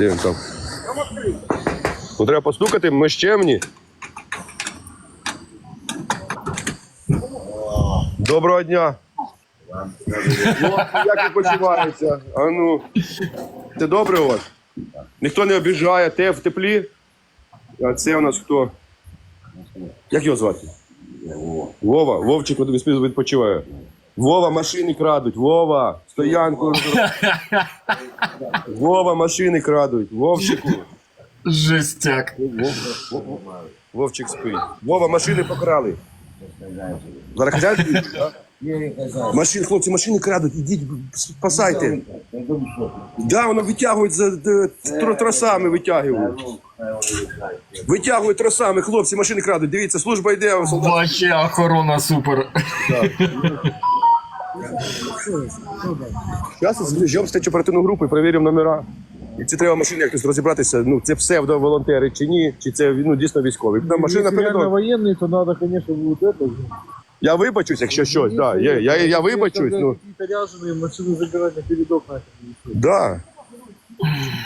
Де він там? Ну, треба постукати, ми ж чемні. Доброго дня. Як ви почуваєте? А ну, це добре у вас? Ніхто не обіжає, те в теплі? А це у нас хто? Як його звати? Вова. Вовчик відпочиває. Вова, машини крадуть. Вова, стоянку. Вова, машини крадуть. Вовчику. Жестяк. Вовчик спить. Вова, машини покрали. Зараз? Машин, хлопці, машини крадуть, ідіть, спасайте. Да, воно витягують за за- тросами, витягують. Витягують тросами, хлопці, машини крадуть. Дивіться, служба йде, солдат. Вообще охорона супер. Зараз збіжемо в оперативну групу і перевіримо номера. І це треба машини якось розібратися. Ну, це псевдоволонтери чи ні, чи це ну, дійсно військові. Там машина Если реально передала. военные, то надо, конечно, вот это. Я вибачусь, якщо щось, да. Я, я, я вибачусь. Ну, Какие-то ряженые машины забирать на передок нафиг. да.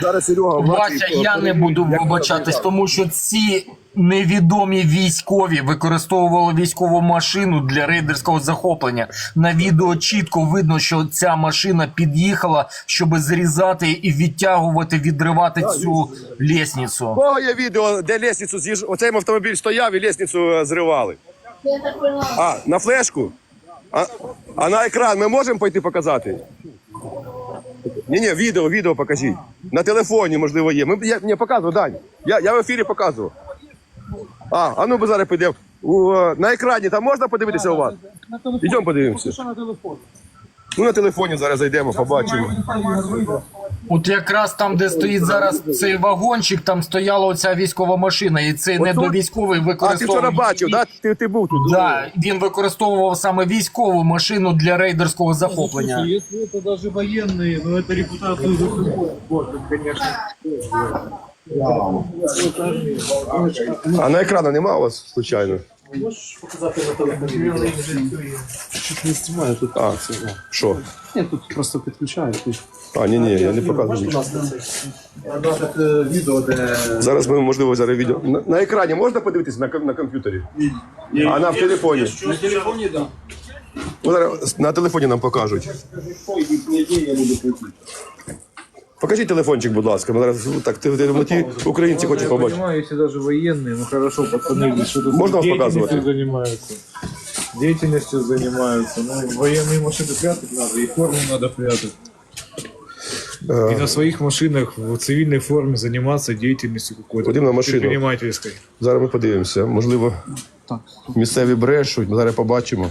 Зараз Серега Вася, я не буду вибачатись, тому що ці невідомі військові використовували військову машину для рейдерського захоплення. На відео чітко видно, що ця машина під'їхала, щоб зрізати і відтягувати, відривати цю лісницю. У кого є відео, де лестницю з'їж... Оцей автомобіль стояв і лестницю е, зривали. А, на флешку? А, а на екран ми можемо пойти показати? Ні, ні, відео, відео покажіть. На телефоні, можливо, є. Ми, я, ні, показував, Дань. Я, я в ефірі показував. А, а ну ми зараз підемо. У, е, на екрані там можна подивитися у вас? Йдемо. Подивимося. Що на телефон? Ну на телефоні зараз зайдемо, побачимо. От якраз там, де стоїть зараз цей вагончик, там стояла оця військова машина, і цей недовійськовий А, ти вчора використовував. бачив, да? ти, ти був тут. Да, він використовував саме військову машину для рейдерського захоплення. Слушай, если это даже военные, ну это репутацию портит, конечно. А на екрану нема у вас, случайно? Не знімаю тут. А, що? Ні, тут просто підключають. Тут. А, ні, ні, я не показую. нічого. відео, де Зараз ми, можливо, зараз відео. На, на екрані можна подивитися на, ком- на комп'ютері? А на в телефоні? на телефоні, так. Ну, зараз на телефоні нам покажуть. Покажіть телефончик, будь ласка. Ми зараз ну, так, ти, ти, ті українці хочуть Я побачити. понимаю, если даже военные, ну хорошо, пацаны, что-то Можно вам деятельностью показывать? занимаются. Деятельностью занимаются. Ну, военные машины прятать надо, и форму надо прятать. И на своих машинах в цивильной форме заниматься деятельностью какой-то. Ходим на машину. Предпринимательской. Зараз ми подивимося. Можливо, місцеві брешуть, ми зараз побачимо.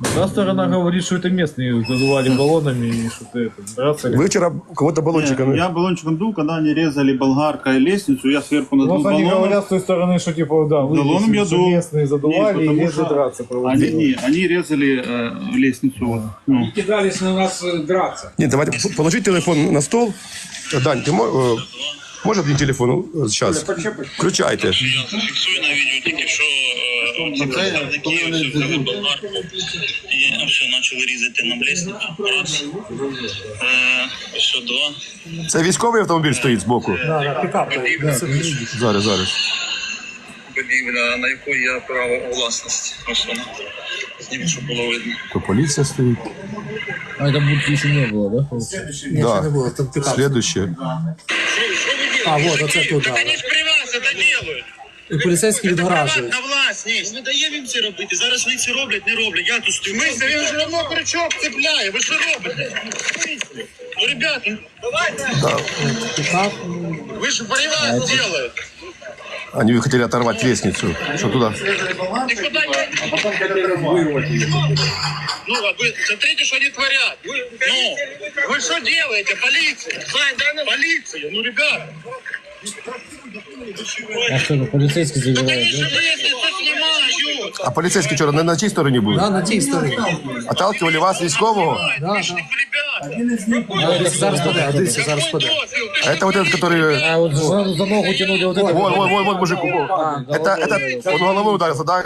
Одна сторона говорит, что это местные задували баллонами и что-то это. Драться Ви вчора кого-то балончиками. Я баллончиком дул, когда они резали болгаркой лестницу, я сверху надул Вот они баллоном. говорят с той стороны, что типа, да, вы Баллоном здесь, я что дул. местные задували Нет, и потому лезли что драться Они, проводили. не, они резали э, лестницу. Вот, ну. Кидались на нас е, драться. Ні, давайте п- положіть телефон на стол. Дань, ти мо- е, може мені телефон зараз? Включайте. Фіксую на відео тільки що представники ось взяли болгарку і все почали різати нам. Раз. Е, Ось два. Це військовий автомобіль стоїть збоку. Будівля, Зараз, зараз. будівля, на якої я право власності. Ось вона. Зніму, щоб було видно. То поліція стоїть. А это будет еще не было, да? Да. Следующее. А, вот, оце тут, да. Вони ж при вас це делають. І поліцейські відгоражують. На власність. Ми даємо їм це робити. Зараз вони це роблять, не роблять. Я тут стою. Ми він вже давно крючок цепляє. Ви що робите? Ну, ребята, давайте. Вы же при вас делают. Они хотели оторвать лестницу. Что туда? Никуда не... Ну, а вы смотрите, что они творят. Вы, ну, вы что делаете, полиция? Полиция, ну, ребят. А что, полицейский Ну, забирает, конечно, лестницу снимают. А поліцейські вчора на, на чій стороні були? Да, на тій стороні. Отталкивали вас військового? Да, да. Ребят, Зараз паде, а дивіться, зараз паде. А это вот этот, который... А вот за, за ногу тянули вот это. Вон, вон, вон, вон мужик. Это, это, он головою ударився, да?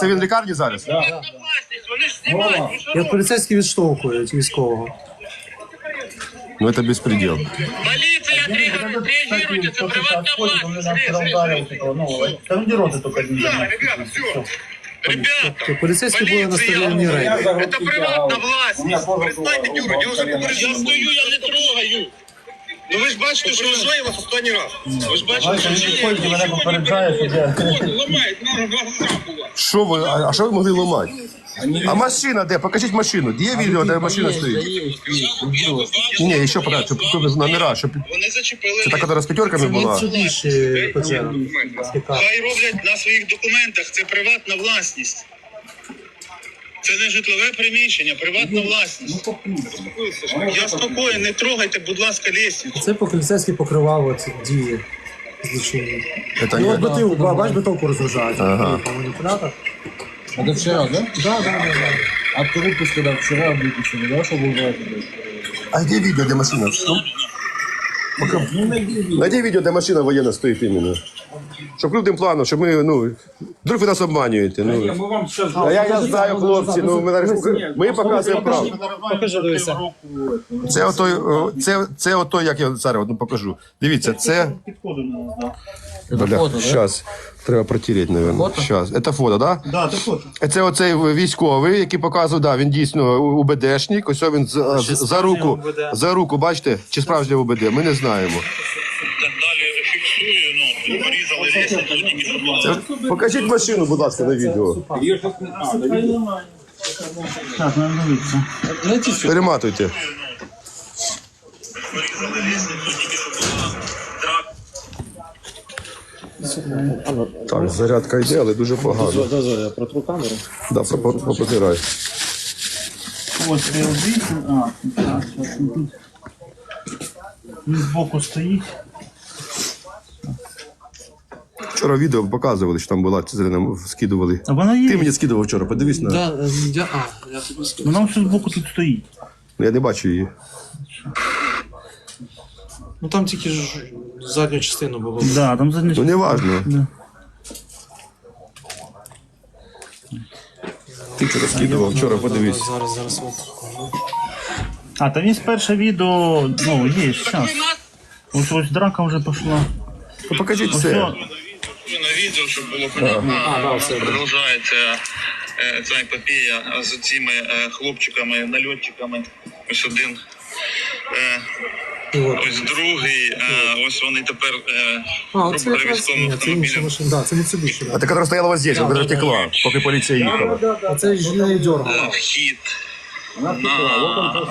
Це він в лікарні зараз? власність, вони ж знімають. Ви що І от поліцейські відштовхують військового. Ну це безпредел. Поліція, реагуйте, це приватна власність. Да, ребята, все. Ребята, Поліцейські на наставлені рейд. это приватная власть. Перестаньте дюрать, я уже попереджав. Я стою, я не трогаю. Ну ви ж бачите, що я вас останній раз. Ви ж бачите, що мене попереджає, що я... Ламають, на глаза була. Що ви, а, а що ви могли ламати? А машина де? Покажіть машину. Де є відео, де машина стоїть? Ні, ні, ще подати, щоб тут номера, щоб Вони зачепили. це так, яка з п'ятерками була. Хай роблять на своїх документах, це приватна власність. Це не житлове приміщення, приватна власність. Я спокоєн, не трогайте, будь ласка, лестницю. Це поліцейський покривав оці дії злочинні. Это І от не... бутилку, ба- бач, бутилку розгружають. Ага. По маніпулятор. Это вчера, да? Да, да, да, да. А ты выпуск когда вчера выпустили, да, чтобы убрать это? А де відео, де машина? Ну, пока- Найди відео, де машина воєнна стоїть іменно. Щоб крупним планом, щоб ми, ну, вдруг ви нас обманюєте. Ну. Мы вам. А я, я знаю, хлопці, ну, ми, зараз- ми показуємо правду. Покажи, дивися. Це ото, о, це, це ото, як я зараз ну, покажу. Дивіться, це... Бля, Щас, треба протереть, мабуть. Щас. Це фото, так? Да? Да, ты фото. Це оцей військовий, який показував, да, він дійсно УБДшник. Ось він за, за руку, за руку, бачите, чи справжнє УБД, ми не знаємо. Далі фіксую, ну, порізали. Це- Покажіть машину, будь ласка, на відео. Так. Перематуйте. Порізали лестницю, тільки що була драка. Так, зарядка йде, але дуже погано. Я протру камеру. Да, пропо- пропотирай. Ось ЛД. А, так, він збоку стоїть. Вчора відео показували, що там була, нам скидували. А вона є. Ти мені скидував вчора, подивись на. Да, е, я, а, я тобі скажу. Вона все збоку тут стоїть. Ну, Я не бачу її. Ну там тільки ж задню частину було. Да, там задня Ну, не важно. Да. Ти вчора скидував, вчора подивись. Зараз, зараз. От. А, там є перше відео, ну, є, зараз. Ось ось драка вже пішла. Ну, покажіть Ось, це. о, На відео, щоб було понятно, А, да, все. продовжується е, ця з цими е, хлопчиками, нальотчиками. Ось один, е, ось другий, е, ось вони тепер е, А, оце грубо якраз, військовим ні, це інша автомобілем. машина. Да, це Mitsubishi. А Да. та, яка стояла ось здесь, вона втекла, поки поліція їхала. А це ж не дергало. е, вхід на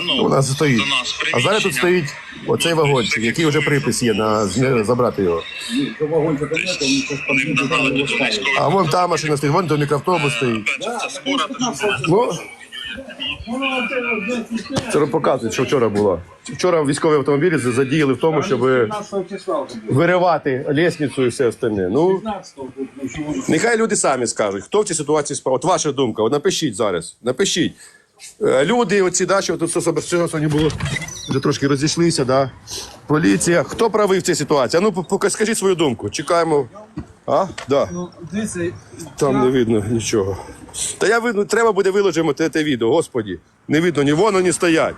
ну, Вона стоїть. до нас А зараз тут стоїть оцей вагончик, який вже припис є на забрати його. А вон та машина стоїть, вон той мікроавтобус стоїть. Це що Ну, це показує, що вчора було. Вчора військові автомобілі задіяли в тому, щоб виривати лісницю і все остальне. Ну, нехай люди самі скажуть, хто в цій ситуації справа. От ваша думка, от напишіть зараз, напишіть. Е, Люди, оці, да, що тут сьогодні було, вже трошки розійшлися, да. Поліція. Хто правий в цій ситуації? А ну, поки скажіть свою думку. Чекаємо. А? Да. Ну, дивіться, Там не видно нічого. Та я видно, треба буде виложимо те, те відео, господі. Не видно, ні воно, ні стоять.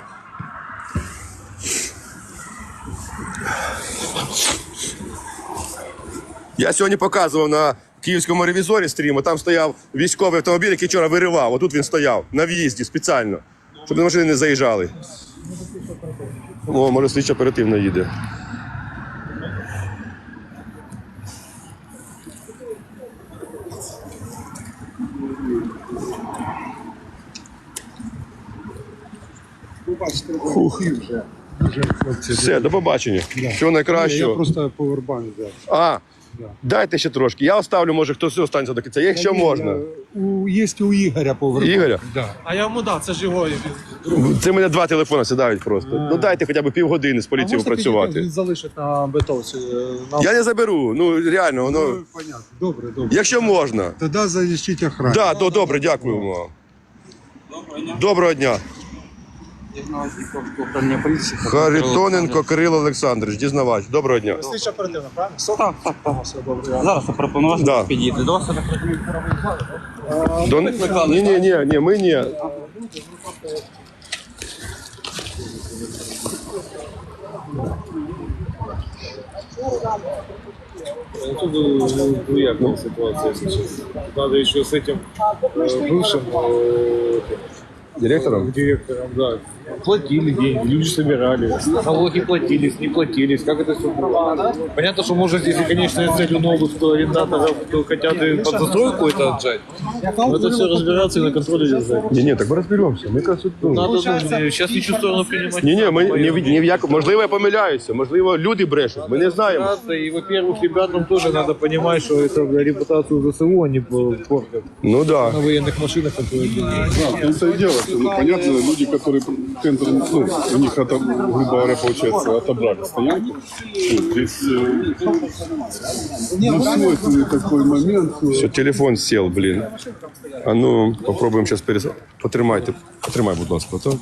Я сьогодні показував на київському ревізорі стріму, там стояв військовий автомобіль, який вчора виривав. Отут він стояв на в'їзді спеціально, щоб на машини не заїжджали. О, може, слідчо оперативно їде. Фух. Все, до побачення. Всього найкращого. Я просто повербанк взяв. А, дайте ще трошки. Я оставлю, може, хтось останеться до кінця, якщо можна. У, є у Ігоря повербанк. Ігоря? Да. А я йому дав, це ж його. Це мене два телефони сідають просто. Ну дайте хоча б півгодини з поліцією працювати. Він залишить на бетовці. На... Я не заберу. Ну реально, воно. Ну, понятно. Добре, добре. Якщо можна. Тоді залишіть охрану. Да, то добре, дякуємо вам. Доброго дня. Харитоненко Кирило Олександрович, дізнавач. Доброго дня. Слідча оперативна, правильно? Так, так, так. Все добре. Зараз запропонував Да. підійти до вас. До... Ні, ні, ні, ні, ми ні. Тут ну, двоякая ситуация сейчас. Надо еще с этим э, бывшим э, Директором? директором, да. Платили деньги, люди собирали, налоги платились, не платились, как это все было? Понятно, что может, если конечная цель у новых кто арендаторов, кто хотят и под застройку это отжать, но это все разбираться и на контроле держать. Ні, ні, так ми розберемося. Ми якраз тут, ну, Надо, ну, сейчас ничего сторону принимать. Ні, ні, ми ні, в- ні в яку, можливо, я помиляюся, можливо, люди брешуть, ми не знаємо. Надо, и, во-первых, ребятам тоже надо понимать, что это бля, репутацию ЗСУ они портят Ну да. на военных машинах, которые делают. Да, в том-то и дело, что, ну, понятно, люди, которые тендер, ну, у них, это, грубо говоря, получается, отобрали стоянку. Ну, здесь э, ну, свойственный такой момент. э, Все, телефон сел, блін. А ну, попробуємо зараз перес... Потримайте, потримай, будь ласка, то.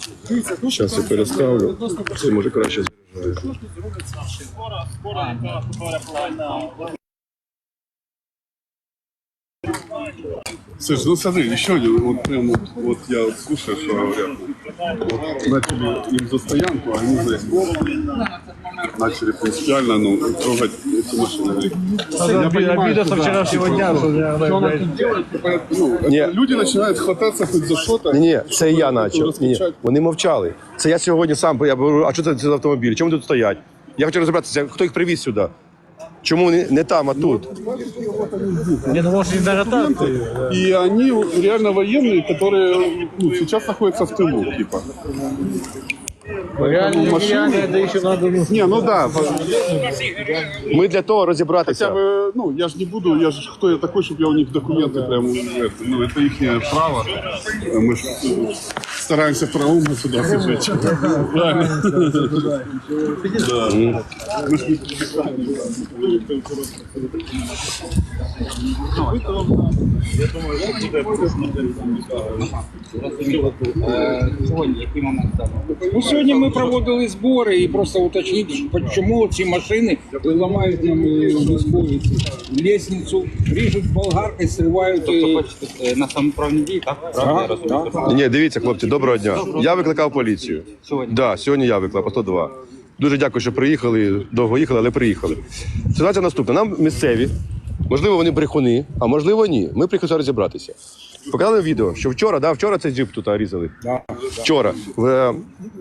Зараз я переставлю. Це може краще заряджається. Слушай, ну смотри, еще один, вот прям вот, вот я вот слушаю, что говорят. Вот начали им за стоянку, а они за начали принципиально, ну, трогать эти машины. Я понимаю, Обида со что да, вчерашнего дня, что я, что она блядь, тут делает, ну, это Не. люди начинают хвататься хоть за что-то. Ні, ні, це я почав. Ні, ні, Розкричать. вони мовчали. Це я сьогодні сам я говорю, а що це за автомобілі? Чому вони тут стоять? Я хочу розібратися, хто їх привіз сюди. Чому вони не там, а тут? Не, ну может не даже так. И они реально военные, которые ну, сейчас находятся в тылу, типа. Реально, машины. реально, это еще надо, ну, Не, ну да, Ми для того розібратися. хотя бы, ну, я же не буду, я же кто я такой, чтобы я у них документы прям, это, ну, это их право. Мы ж э, стараемся правом государства жить. Правильно. Да. Мы ж не Ну, сьогодні ми проводили збори і просто уточнити, чому ці машини ламають нам е, військові ці ріжуть болгаркою, сривають. е, на самоправні дії, так? Правильно я розумію? Ні, дивіться, хлопці, доброго дня. Я викликав поліцію. Сьогодні? Да, сьогодні я викликав по 102. Дуже дякую, що приїхали. Довго їхали, але приїхали. Ситуація наступна. Нам місцеві, можливо, вони брехуни, а можливо, ні. Ми приїхали розібратися. Показали відео, що вчора, да, вчора цей джип тут різали. Вчора в, е,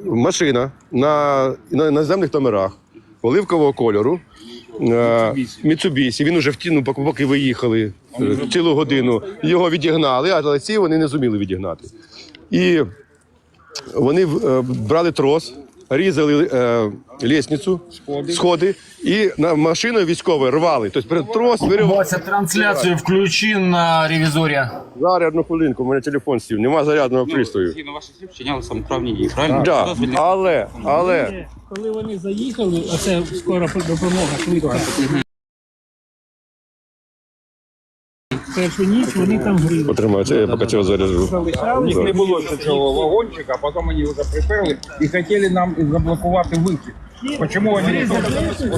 машина на, на наземних номерах оливкового кольору. е, Міцубісі, він уже в ну, поки- поки виїхали е, цілу годину. Його відігнали, але ці вони не зуміли відігнати. І вони е, брали трос, різали е, лісницю, сходи. і на машину військовою рвали. Тобто перед трос виривали. Вася, трансляцію включи на ревізорі. Зараз одну хвилинку, у мене телефон сів, нема зарядного пристрою. Згідно ваших слів, вчиняли самоправні дії, правильно? Да, Дозвільні- але, але Коли вони заїхали, оце скоро допомога швидка. Першу ніч вони там грили. Отримається, я поки цього заряджу. У них не було цього вагончика, а потім вони вже приперли і хотіли нам заблокувати вихід. Почему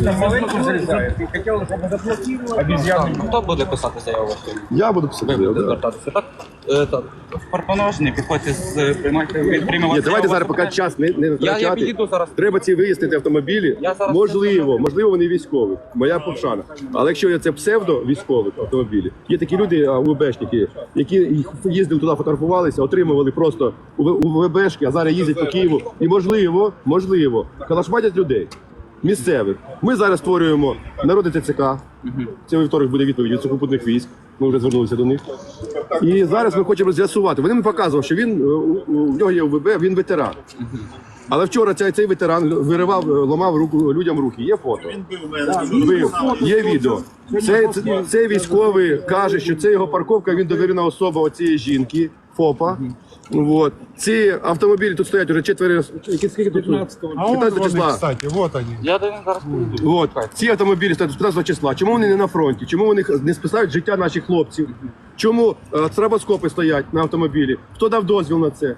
там маленько залізають і хотіли, щоб заблокували обезьяни. Хто буде писати заяву? Я буду писати. Ви да. звертатися, так? Е, так. Підходьте з приймайте, давайте зараз, поки час. не, не Я, я втрачати. підійду зараз. Треба ці вияснити автомобілі. Я зараз можливо, можливо, вони військові. Моя повшана. Але якщо це псевдо військових автомобілі, є такі люди, а, УВБшники, які їх їздили туди, фотографувалися, отримували просто УВБшки, а зараз їздять по Києву. І можливо, можливо, калашматять людей. Місцевих. Ми зараз створюємо народне ТЦК. Це вівторок буде відповідь від сухопутних військ. Ми вже звернулися до них. І зараз ми хочемо з'ясувати. Вони мені показували, що він е, у- нього є УВБ, він ветеран. Але вчора цей, цей ветеран виривав, е, ламав руку людям руки. Є фото? Бив. Є відео. Цей, цей, цей військовий каже, що це його парковка, він довірена особа оцієї жінки, ФОПа. Вот. Ці автомобілі тут стоять уже четверо. Які скільки тут? 15 числа. Кстати, вот они. Я до них зараз підійду. От ці автомобілі стоять з 15 числа. Чому вони не на фронті? Чому вони не списають життя наших хлопців? Чому е, стробоскопи стоять на автомобілі? Хто дав дозвіл на це?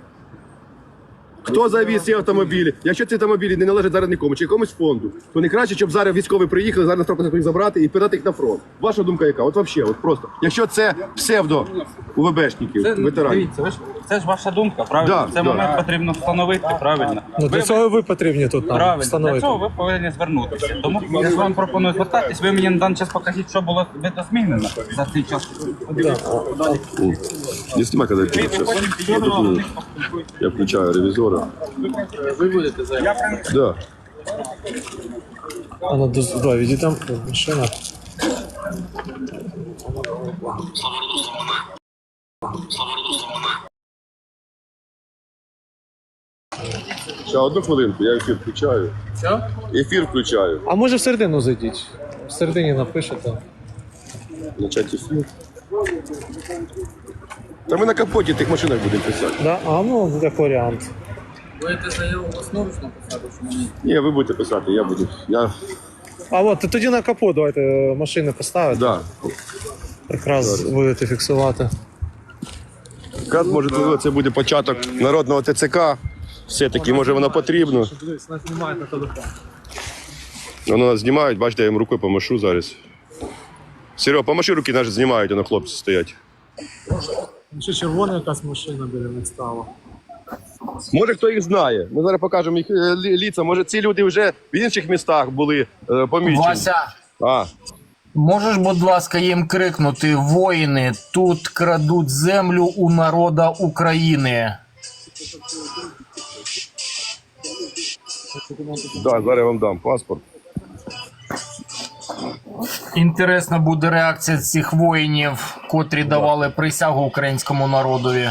Хто завіз ці автомобілі? Якщо ці автомобілі не належать зараз нікому чи якомусь фонду, то не краще, щоб зараз військові приїхали, зараз треба їх забрати і передати їх на фронт. Ваша думка яка? От взагалі, от просто. Якщо це псевдо УВБшників, Це, ветеранів. дивіться, ви ж, це ж ваша думка, правильно? Да, в цей да. момент потрібно встановити, правильно? Ну, для цього ви потрібні тут нам Правильно, для встановити. цього ви повинні звернутися. Тому я ж вам пропоную звертатись. Ви мені на даний час покажіть, що було видозмінено за цей час. Не знімай, коли я підійдемо Я включаю ревізора. Ви будете за Да. А ну, доз- давай, відійдемо машина. Ще одну хвилинку, я ефір включаю. Що? Ефір включаю. А може всередину зайдіть? Всередині напишете. Начать ефір. Та ми на капоті тих машинах будемо писати. Да? А ну, як варіант. Будете заяву власноруčno писати, що мені Ні, ви будете писати, я буду. Я. А от тоді на капот давайте е, машини поставити. Да. Якраз будете фіксувати. Якраз може можливо, це буде початок народного ТЦК. Все-таки, може воно потрібно. Дивись, нас знімають на телефон. Воно нас знімають, бачите, я їм рукою помашу зараз. Серега, помаши руки, наші знімають, воно хлопці стоять. Ще червона якась машина біля них стала. Може, хто їх знає. Ми зараз покажемо їх е, ліца. Може, ці люди вже в інших містах були е, помічені. Вася, А, можеш, будь ласка, їм крикнути: воїни, тут крадуть землю у народа України. да, зараз я вам дам паспорт. Інтересна буде реакція цих воїнів, котрі давали присягу українському народові.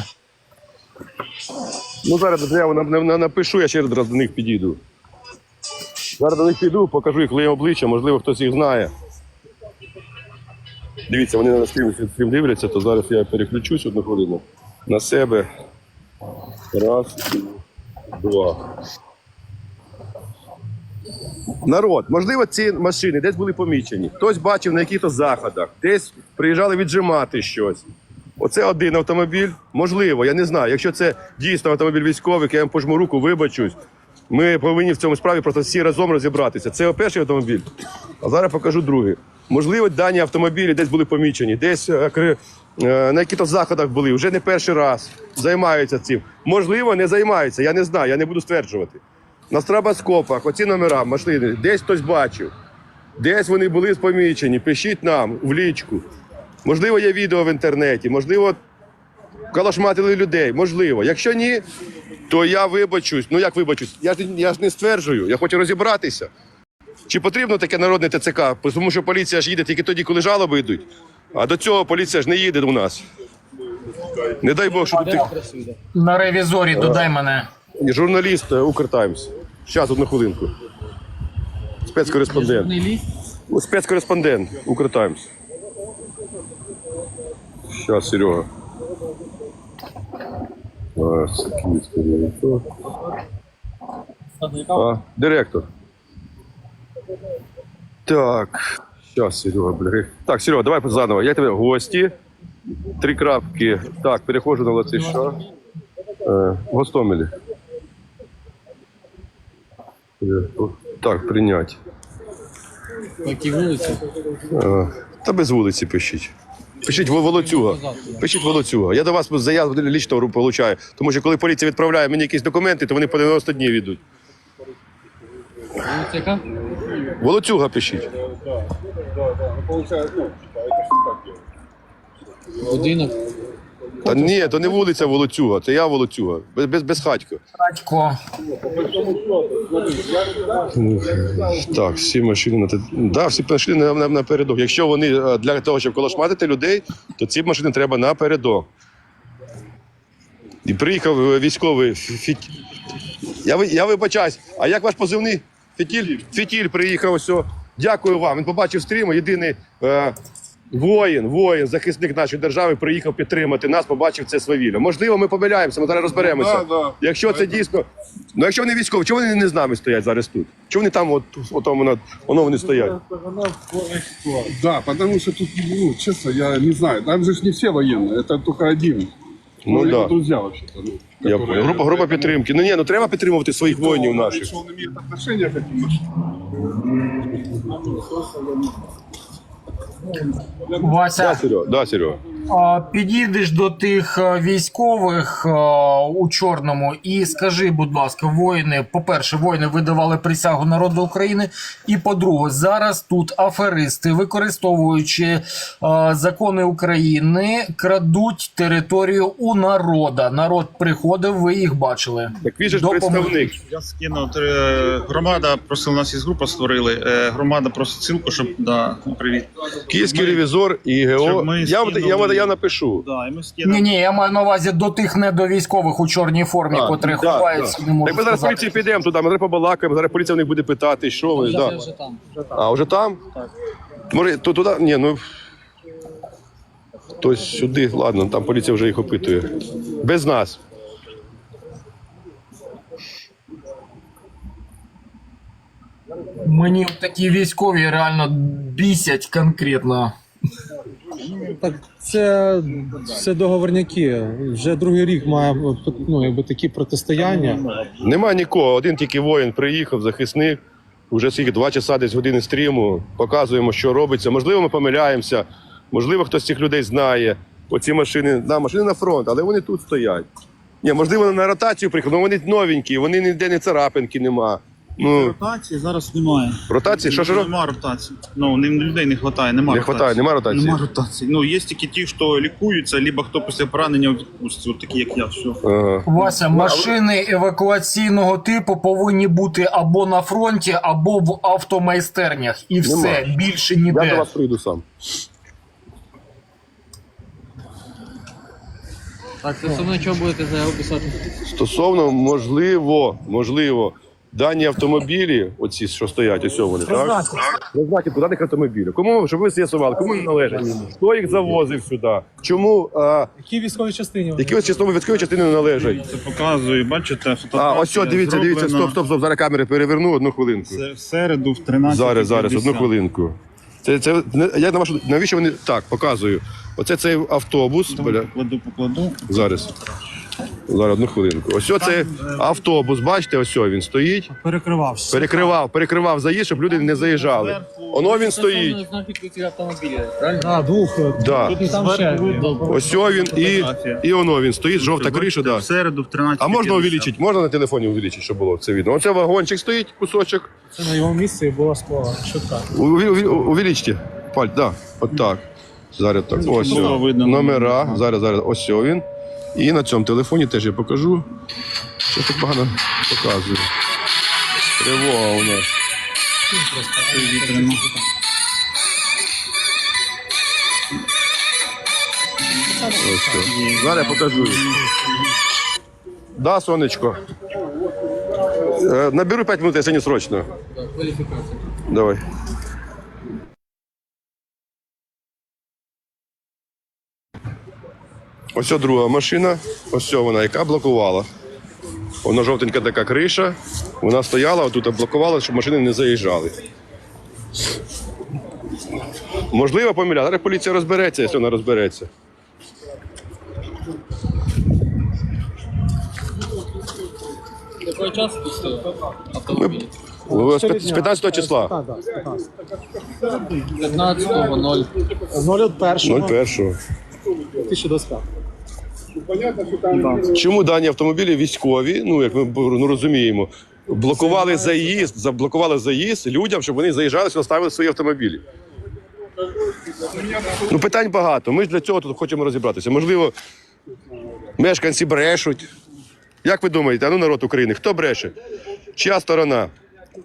Ну, зараз я на- на- на- напишу, я ще раз до них підійду. Зараз до них піду, покажу їх своє обличчя, можливо, хтось їх знає. Дивіться, вони на стрім, дивляться, то зараз я переключусь одну хвилину на себе. Раз, два. Народ, можливо, ці машини десь були помічені. Хтось бачив на якихось заходах, десь приїжджали віджимати щось. Оце один автомобіль. Можливо, я не знаю. Якщо це дійсно автомобіль військовий, я вам пожму руку, вибачусь. Ми повинні в цьому справі просто всі разом розібратися. Це перший автомобіль, а зараз покажу другий. Можливо, дані автомобілі десь були помічені, десь е, е, на якихось заходах були, вже не перший раз займаються цим. Можливо, не займаються. Я не знаю, я не буду стверджувати. На страбоскопах, оці номера машини, десь хтось бачив, десь вони були помічені. Пишіть нам в лічку. Можливо, є відео в інтернеті, можливо, калашматили людей, можливо. Якщо ні, то я вибачусь. Ну як вибачусь? Я ж, я ж не стверджую, я хочу розібратися. Чи потрібно таке народне ТЦК? Тому що поліція ж їде тільки тоді, коли жалоби йдуть. А до цього поліція ж не їде у нас. Не дай Бог, що тут На ревізорі додай мене. журналіст е, Укртаймс. Зараз одну хвилинку. Спецкореспондент. Спецкореспондент Укртаймс. Зараз, Серега. А, директор. Так. Зараз, Серега, бля. Так, Серега, давай заново. Я тебе гості. Три крапки. Так, переходжу на Латиша. Е, Гостомелі. Е, Так, прийняти. Які вулиці? Е, Та без вулиці пишіть. Пишіть Волоцюга. Пишіть Волоцюга. Я до вас заяву лічно получаю. Тому що коли поліція відправляє мені якісь документи, то вони по 90 днів йдуть. Волоцюга пишіть. Будинок. Та ні, то не вулиця Волоцюга, це я Волоцюга. Без, без, без хатько. Батько. Так, всі машини на те- да, всі машини на, на, напередок. Якщо вони е, для того, щоб колошматити людей, то ці машини треба напередок. І приїхав е, військовий фі- фіт... Я, ви- я вибачаюсь, а як ваш позивний? Фітіль? Фітіль приїхав, все. Дякую вам. Він побачив стрім, єдиний е, воїн, воїн, захисник нашої держави приїхав підтримати нас, побачив це свавілля. Можливо, ми помиляємося, ми зараз розберемося. Да, да. Якщо це дійсно. Ну якщо вони військові, чого вони не з нами стоять зараз тут? Чого вони там, от, от, воно, воно вони стоять? Да, потому что тут, ну, честно, я не знаю, там же ж не все военные, это только один. Ну его да. друзья вообще-то. Ну, Я которые- понял. Група, група підтримки. Ну ні, ну треба підтримувати своїх воїнів наших. Если он имеет отношение к этим Да, Вася, Да, Серега, да, Серега. А, підійдеш до тих е, військових е, у чорному і скажи, будь ласка, воїни, по-перше, воїни видавали присягу народу України. І по-друге, зараз тут аферисти, використовуючи е, закони України, крадуть територію у народа. Народ приходив, ви їх бачили. Так він же ж представник. Я скинув е, громада, просила нас із групи створили. Громада просить ссылку, щоб да, привіт. Київський ревізор і ГО. Щоб ми Я, я, я, я напишу. Да, і ми Ні, ні, я маю на увазі до тих недовійськових у чорній формі, А, котрі да, ховаються, да. не можуть Так ми зараз сказати. поліції підемо туди, ми зараз побалакаємо, зараз поліція в них буде питати, що ви. Да. А, вже там? Так. Може, то туди? Ні, ну. Тобто сюди, ладно, там поліція вже їх опитує. Без нас. Мені такі військові реально бісять конкретно. Так це, це договорняки. Вже другий рік має ну, якби такі протистояння. Нема нікого. Один тільки воїн приїхав, захисник. Уже скільки два часа десь години стріму. Показуємо, що робиться. Можливо, ми помиляємося. Можливо, хтось з цих людей знає. Оці машини, да, машини на фронт, але вони тут стоять. Ні, можливо, вони на ротацію приїхали, але вони новенькі, вони ніде не царапинки нема. Ну, Ротації зараз немає. ротації, що ж ро- Нема ротації. Ну, ним людей не вистачає, нема Не ротації. хватає, нема ротації? Нема ротації. Ну, є тільки ті, хто лікуються, либо хто після поранення в відпустці, от такі, як я, все. Ага. Вася, машини евакуаційного типу повинні бути або на фронті, або в автомайстернях. І все, більше Я до ніде. вас прийду сам. Так, стосовно чого будете заяву писати? Стосовно, можливо, можливо, дані автомобілі, оці, що стоять, ось вони, так? Рознаки по даних автомобілів. Кому, щоб ви з'ясували, кому вони належать? Хто їх завозив сюди? Чому, а, Які військові частини? які ось частини військові частини не належать? Це показую, бачите, А, ось, що, дивіться, дивіться, стоп, стоп, стоп, зараз камери переверну одну хвилинку. Це в середу в 13 Зараз, зараз, одну хвилинку. Це, це, я на вашу, навіщо вони, так, показую. Оце цей автобус, Покладу, покладу. зараз. Зараз, одну хвилинку. Ось цей автобус, бачите, ось він стоїть. Перекривався. Перекривав, перекривав заїзд, щоб люди не заїжджали. Оно він стоїть. А, двох. е, Да. Ось він і, і оно він стоїть, жовта криша, да. Середу в 13 А можна увеличити? Можна на телефоні увеличити, щоб було це видно. Оце вагончик стоїть, кусочок. Це на його місці була склала. Уві- Увеличте. Паль, да. От так. Зараз так. Ось номера. Зараз, зараз. Ось він. І на цьому телефоні теж я покажу. Що так погано показую. Тривога у нас. Ось. Зараз я покажу. Да, сонечко. Е, Наберу 5 минут, якщо не срочно. Давай. Ось друга машина, ось вона, яка блокувала. Вона жовтенька така криша. Вона стояла, отут блокувала, щоб машини не заїжджали. Можливо, помиляла. Зараз поліція розбереться, якщо вона розбереться. Часу тут стоїть? Ми... З п'ят- з 15 числа. Так, так, 15. 15-го, 0. 01 01. 2025. Чому дані автомобілі військові, ну як ми ну, розуміємо, блокували заїзд, заблокували заїзд людям, щоб вони заїжджали сюди, ставили свої автомобілі. Ну, питань багато. Ми ж для цього тут хочемо розібратися. Можливо, мешканці брешуть. Як ви думаєте, а ну народ України, хто бреше? Чия сторона?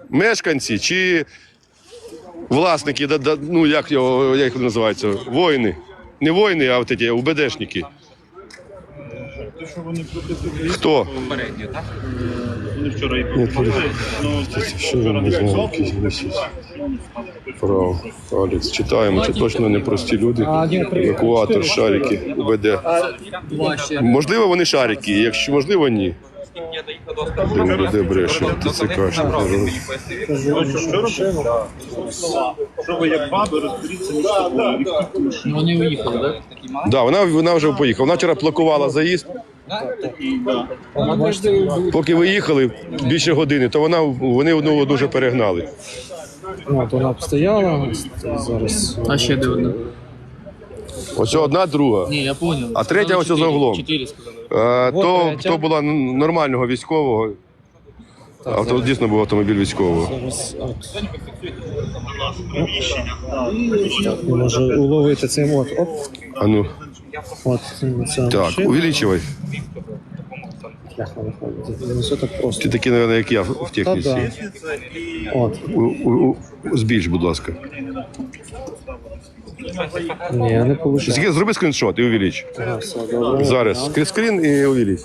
Мешканці чи власники, ну як його як називаються? Воїни. Не воїни, а от ці УБДшники. Те, що вони проти Хто? попередньо, так? Вони вчора і Ні, пропонували. Ну, Що він не знаю, якісь висіть. Право. Алекс, читаємо. Це точно не прості люди. Евакуатор, шарики, УБД. Можливо, вони шарики, якщо можливо, ні. Де бреше, ТЦК, що Що ви як баби розберіться між собою? Ну, Вони уїхали, так? Такі. Да, вона, вона вже поїхала. Вона вчора блокувала заїзд. Поки ви їхали більше години, то вона вони одну одну вже перегнали. От вона б стояла зараз. А ще де одна? Ось одна, друга. Ні, я понял. А третя ось за углом. Чотири сказали. Е, Вот то, третя. то була н- нормального військового. А то дійсно був автомобіль військового. Зараз от. Так, не можу уловити цей от. Оп, А ну, от. Це так, машина. увеличивай. Бляха, виходить. Не все так просто. Ти такий, мабуть, як я в Та техніці. да. От. У, у, у, збільш, будь ласка. Ні, не. Тільки Зроби скріншот і увелич. Ага, все. Зараз. Скрін і увелич.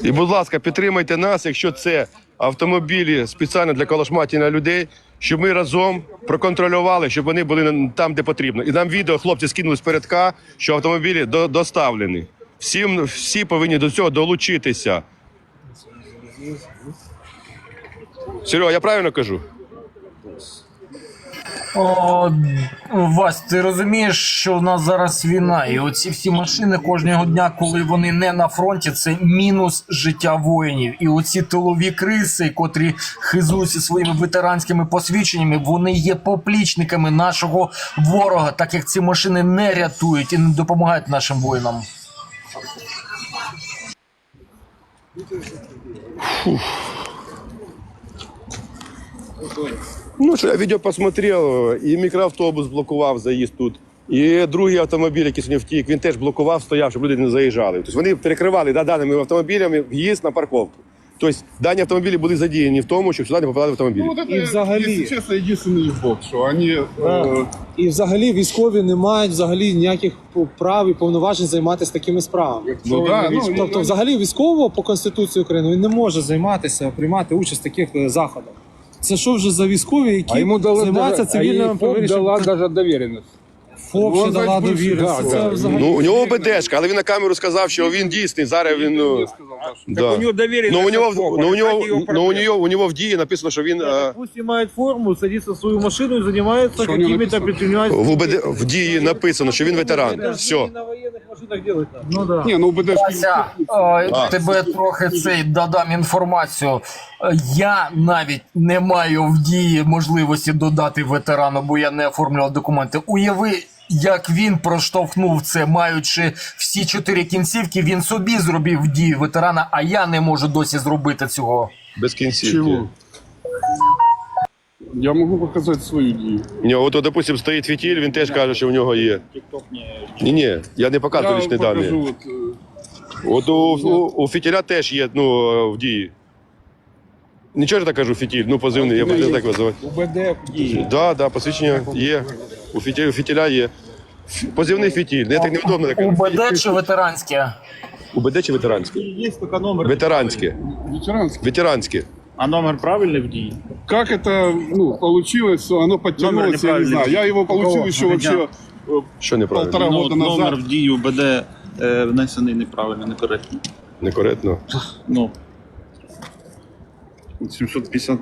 І, будь ласка, підтримайте нас, якщо це автомобілі спеціально для колошматіння людей, щоб ми разом проконтролювали, щоб вони були там, де потрібно. І нам відео хлопці скинули з передка, що автомобілі до- доставлені. Всім, всі повинні до цього долучитися. Серега, я правильно кажу? О, Вась, ти розумієш, що в нас зараз війна, і оці всі машини кожного дня, коли вони не на фронті, це мінус життя воїнів. І оці тилові криси, котрі хизуються своїми ветеранськими посвідченнями, вони є поплічниками нашого ворога, так як ці машини не рятують і не допомагають нашим воїнам. Ну що, я відео посмотрел, і мікроавтобус блокував заїзд тут. І другий автомобіль, який сьогодні втік, він теж блокував, стояв, щоб люди не заїжджали. Тобто вони перекривали да, даними автомобілями в'їзд на парковку. Тобто дані автомобілі були задіяні в тому, щоб сюди не попадали автомобілі. Ну, вот это, И взагалі- если честно, единственный их бог, что они... э, І взагалі військові не мають взагалі ніяких прав і повноважень займатися такими справами. ну да, ну, Тобто, взагалі, військово по Конституції України він не може займатися, приймати участь в таких е, заходах. Це що вже за військові, які А йому дали, займаються даже, а цивільними ФОП повіршами? дала навіть доверенность. Ну, дала. Це взагалі. Ну, у нього БДшка, але він на камеру сказав, що він дійсний. Зараз він. Ну, да. у него доверенность ну, у нього, от ну, у нього, ну, у нього, у нього в дії написано, що він е, Пусть снимает форму, садится в свою машину и занимается Что у него какими-то написано? в, УБД, в дії написано, що він ветеран. Все. На военных машинах делать надо. Ну да. Не, ну БДшки... Вася, е, тебе трохи цей додам інформацію. Е, Я навіть не маю в дії можливості додати ветерану, бо я не оформлював документи. Уяви, як він проштовхнув це, маючи всі чотири кінцівки, він собі зробив в дії ветерана, а я не можу досі зробити цього. Без кінцівки. Чего? Я могу показать свою дію. У нього, от, допустим, стоїть фітіль, він теж каже, що в нього є. Ні, ні, я не показую Я лічні покажу, дані. от, е, От у, у, у фітіля теж є ну, е, в дії. Нічого ж так кажу, фітіль, ну позивний, я буду так називати. УБД в дії. Да, да, посвідчення є. У фітіля, у фітіля є. Ф- Позивний фітіль. Не так невдобно так. УБД чи ветеранське? УБД чи ветеранське? Есть только номер. Ветеранське. ветеранский. Ветеранське. А номер правильний в дії? Как это ну, получилось, что оно Номер подтянулось, я не неправильный. знаю. Я его получил Кого? еще вообще э, Що неправильно? полтора Ну, года от номер назад. в дії УБД е, внесений неправильно, некоректно. Некоректно. Ну. 750